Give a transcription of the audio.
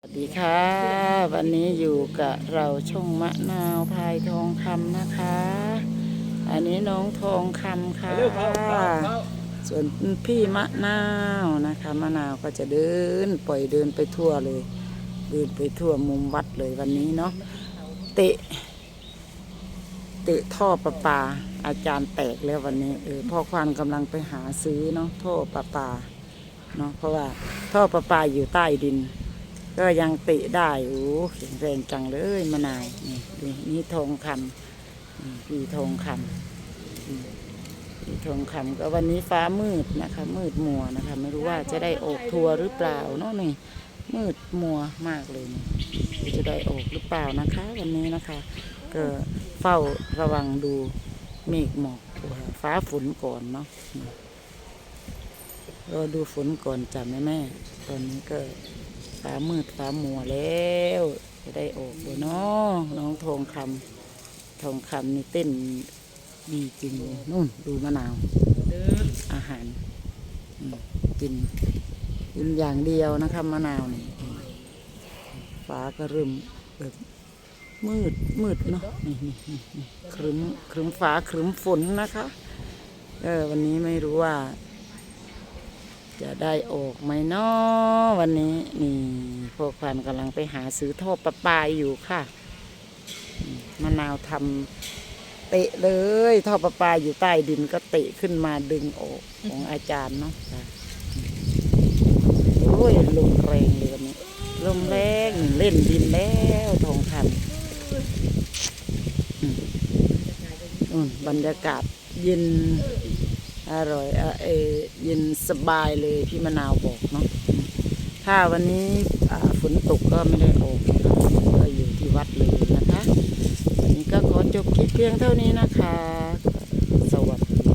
สวัสดีค่ะ วันนี้อยู่กับเราช่องมะนาวพายทองคำนะคะ อันนี้น้องทองคำค่ะ ส่วนพี่มะนาวนะคะ มะนาวก็จะเดินปล่อยเดินไปทั่วเลย เดินไปทั่วมุมวัดเลยวันนี้เนาะเตะ เตะท่อประปา อาจารย์แตกแล้ววันนี้เออพ่อควานกำลังไปหาซื้อเนาะท่อประปาเนาะเพราะว่าท่อประปาอยู่ใต้ดิน ก็ยังเตะได้โอ้แข็งแรงจังเลยมะนาวนี่ดูนี่ทองคำนี่ทองคำนี่ทองคำก็วันนี้ฟ้ามืดนะคะ มืดมัวนะคะ ไม่รู้ว่าจะได้ออกทัวร์หรือเปล่าเนาะนี่มืดมัวมากเลยนี่จะได้ออกหรือเปล่านะคะ วันนี้นะคะ ก็เฝ้าระวังดูเมฆหมอกฟ้าฝนก่อนเนาะรอดูฝนก่อนจ้ะแม่แม่ตอนนี้ก็ ฟ้ามืดฟ้ามัวแล้ว จะได้ออกเลยเนาะน้องทองคำทองคำนี่เต้นดีจริงนู่นดูมะนาวอาหารกินกินอย่างเดียวนะคะมะนาวนี่ฟ้าก็เริ่มแบบมืดมืดเนาะนี่นี่นี่นี่ครึ้มครึ้มฟ้าครึ้มฝนนะคะ เออวันนี้ไม่รู้ว่า จะได้ออกไหมเนาะวันนี้นี่พวกความกำลังไปหาซื้อท่อประปาอยู่ค่ะมะนาวทำเตะเลยท่อประปาอยู่ใต้ดินก็เตะขึ้นมาดึงออกของอาจารย์เนาะโอ้ยลมแรงเลยวันนี้ลมแรงเล่นดินแล้วทองคำอืมบรรยากาศเย็น อร่อยเอเย็นสบายเลยพี่มะนาวบอกเนาะถ้าวันนี้ฝนตกก็ไม่ได้ออกนะคะก็อยู่ที่วัดเลยนะคะ วันนี้ก็ขอจบคลิปเพียงเท่านี้นะคะ สวัสดี